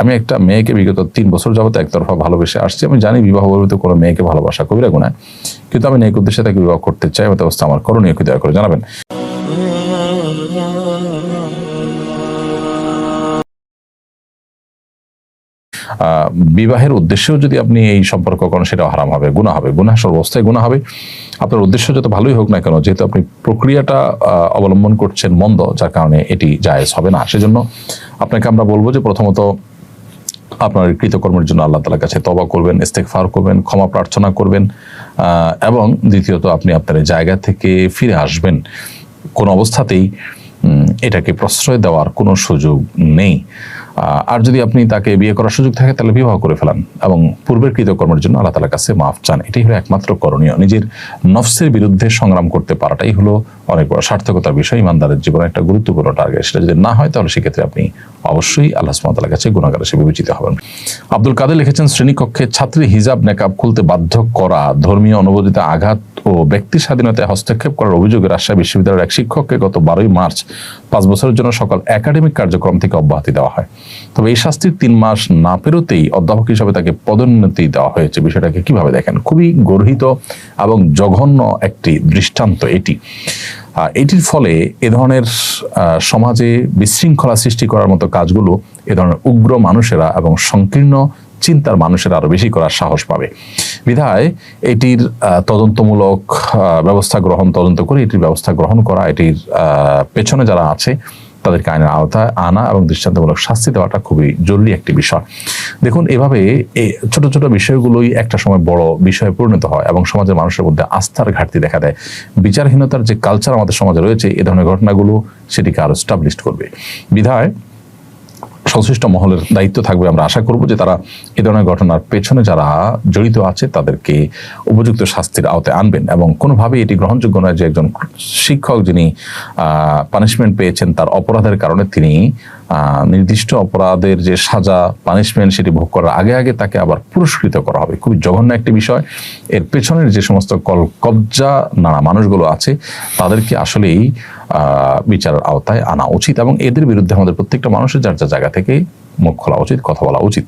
আমি একটা মেয়েকে বিগত তিন বছর যাবত একতরফা ভালোবেসে আসছি। আমি জানি বিবাহ বলতে কোনো মেয়েকে ভালোবাসা কবিরা গুণায় কিন্তু আমি নেক উদ্দেশ্যে তাকে বিবাহ করতে চাই মতো অবস্থা আমার করণীয় কি দয়া করে জানাবেন। বিবাহের উদ্দেশ্যেও যদি আপনি এই সম্পর্ক করেন সেটা হারাম হবে গুণা হবে। গুণা সর্বস্থায় গুণা হবে। আপনার উদ্দেশ্য যত ভালোই হোক না কেন, যেহেতু আপনি প্রক্রিয়াটা অবলম্বন করছেন মন্দ, যার কারণে এটি জায়েজ হবে না। সেজন্য আপনাকে আমরা বলব যে প্রথমত আপনার কৃতকর্মের জন্য আল্লাহ তালার কাছে তবা করবেন ইস্তেকফার করবেন, ক্ষমা প্রার্থনা করবেন এবং দ্বিতীয়ত আপনি আপনার জায়গা থেকে ফিরে আসবেন। কোন অবস্থাতেই এটাকে প্রশ্রয় দেওয়ার কোনো সুযোগ নেই। আর যদি আপনি তাকে বিয়ে করার সুযোগ থাকে, তাহলে বিবাহ করে ফেলান এবং পূর্বের কৃতকর্মের জন্য আল্লাহ তালার কাছে মাফ চান। এটাই হলো একমাত্র করণীয়। নিজের নফসের বিরুদ্ধে সংগ্রাম করতে পারাটাই হলো অনেক বড় সার্থকতার বিষয়। ইমানদারের জীবনে একটা গুরুত্বপূর্ণ টার্গেট সেটা যদি না হয়, তাহলে সেক্ষেত্রে আপনি অবশ্যই আল্লাহ সুমতালার কাছে গুণাগার হিসেবে বিবেচিত হবেন। আব্দুল কাদের লিখেছেন, শ্রেণীকক্ষে ছাত্রী হিজাব নেকাব খুলতে বাধ্য করা, ধর্মীয় অনুভূতিতে আঘাত ও ব্যক্তি স্বাধীনতায় হস্তক্ষেপ করার অভিযোগে রাজশাহী বিশ্ববিদ্যালয়ের এক শিক্ষককে গত বারোই মার্চ পাঁচ বছরের জন্য সকল একাডেমিক কার্যক্রম থেকে অব্যাহতি দেওয়া হয়। তবে এই শাস্তির তিন মাস না পেরোতেই অধ্যাপক হিসাবে তাকে পদোন্নতি দেওয়া হয়েছে। বিষয়টাকে কীভাবে দেখেন? খুবই গর্হিত এবং জঘন্য একটি দৃষ্টান্ত এটি। এটির ফলে এ ধরনের সমাজে বিশৃঙ্খলা সৃষ্টি করার মতো কাজগুলো এ ধরনের উগ্র মানুষেরা এবং সংকীর্ণ চিন্তার মানুষেরা আরও বেশি করার সাহস পাবে। বিধায় এটির তদন্তমূলক ব্যবস্থা গ্রহণ, তদন্ত করে এটির ব্যবস্থা গ্রহণ করা, এটির পেছনে যারা আছে তাদেরকে আইনের আওতায় আনা এবং দৃষ্টান্তমূলক শাস্তি দেওয়াটা খুবই জরুরি একটি বিষয়। দেখুন, এভাবে এই ছোট ছোট বিষয়গুলোই একটা সময় বড় বিষয়ে পরিণত হয় এবং সমাজের মানুষের মধ্যে আস্থার ঘাটতি দেখা দেয়। বিচারহীনতার যে কালচার আমাদের সমাজে রয়েছে, এ ধরনের ঘটনাগুলো সেটিকে আরও স্টাবলিশ করবে। বিধায় সংশ্লিষ্ট মহলের দায়িত্ব থাকবে। আমরা আশা করব যে তারা এ ধরনের ঘটনার পেছনে যারা জড়িত আছে, তাদেরকে উপযুক্ত শাস্তির আওতায় আনবেন এবং কোনোভাবেই এটি গ্রহণযোগ্য নয় যে একজন শিক্ষক যিনি পানিশমেন্ট পেয়েছেন তার অপরাধের কারণে তিনি নির্দিষ্ট অপরাধের যে সাজা পানিশমেন্ট সেটি ভোগ করার আগে আগে তাকে আবার পুরস্কৃত করা হবে। খুবই জঘন্য একটি বিষয়। এর পেছনের যে সমস্ত কল কবজা নানা মানুষগুলো আছে, তাদেরকে আসলেই বিচারের আওতায় আনা উচিত এবং এদের বিরুদ্ধে আমাদের প্রত্যেকটা মানুষের যার যার জায়গা থেকে মুখ খোলা উচিত, কথা বলা উচিত।